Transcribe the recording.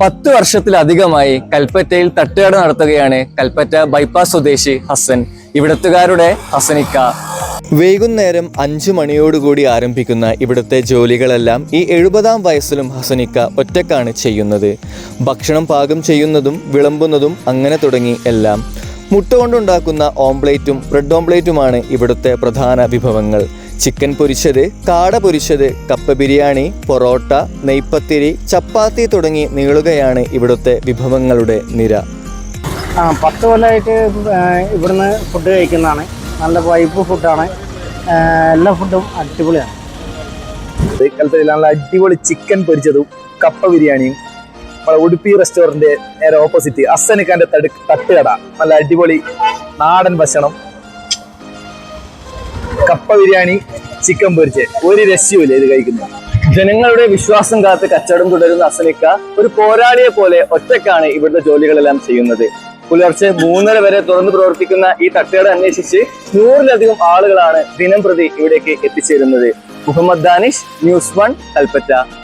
പത്ത് വർഷത്തിലധികമായി കൽപ്പറ്റയിൽ തട്ടുകട നടത്തുകയാണ് കൽപ്പറ്റ ബൈപ്പാസ് സ്വദേശി ഹസൻ. ഇവിടത്തുകാരുടെ ഹസനിക്ക. വൈകുന്നേരം അഞ്ചു മണിയോടുകൂടി ആരംഭിക്കുന്ന ഇവിടുത്തെ ജോലികളെല്ലാം ഈ എഴുപതാം വയസ്സിലും ഹസനിക്ക ഒറ്റക്കാണ് ചെയ്യുന്നത്. ഭക്ഷണം പാകം ചെയ്യുന്നതും വിളമ്പുന്നതും അങ്ങനെ തുടങ്ങി എല്ലാം. മുട്ട കൊണ്ടുണ്ടാക്കുന്ന ഓംപ്ലേറ്റും ബ്രെഡ് ഓംപ്ലേറ്റുമാണ് ഇവിടുത്തെ പ്രധാന വിഭവങ്ങൾ. ചിക്കൻ പൊരിച്ചത് കാട പൊരിച്ചത് കപ്പ ബിരിയാണി പൊറോട്ട നെയ്പ്പത്തിരി ചപ്പാത്തി തുടങ്ങി നീളുകയാണ് ഇവിടുത്തെ വിഭവങ്ങളുടെ നിര. ആ പത്ത് കൊല്ലമായിട്ട് ഇവിടുന്ന് ഫുഡ് കഴിക്കുന്നതാണ്. നല്ല വൈബ് ഫുഡാണ് എല്ലാ ഫുഡും അടിപൊളിയാണ്. ഇക്കാലത്ത് നല്ല അടിപൊളി ചിക്കൻ പൊരിച്ചതും കപ്പ ബിരിയാണിയും നമ്മളെ ഉടുപ്പി റെസ്റ്റോറന്റ് നേരെ ഓപ്പോസിറ്റ് അസനക്കാന്റെ തട് തട്ടുകട. നല്ല അടിപൊളി നാടൻ ഭക്ഷണം. കപ്പ ബിരിയാണി ചിക്കൻ പൊരിച്ച്. ഒരു രസ്യമില്ല ഇത് കഴിക്കുന്നത്. ജനങ്ങളുടെ വിശ്വാസം കാത്ത് കച്ചവടം തുടരുന്ന അസനിക്ക ഒരു പോരാളിയെ പോലെ ഒറ്റക്കാണ് ഇവിടുത്തെ ജോലികളെല്ലാം ചെയ്യുന്നത്. പുലർച്ചെ മൂന്നര വരെ തുറന്നു പ്രവർത്തിക്കുന്ന ഈ തട്ടുകട അന്വേഷിച്ച് നൂറിലധികം ആളുകളാണ് ദിനം പ്രതി ഇവിടേക്ക് എത്തിച്ചേരുന്നത്. Muhammad Danish news one Kalpetta.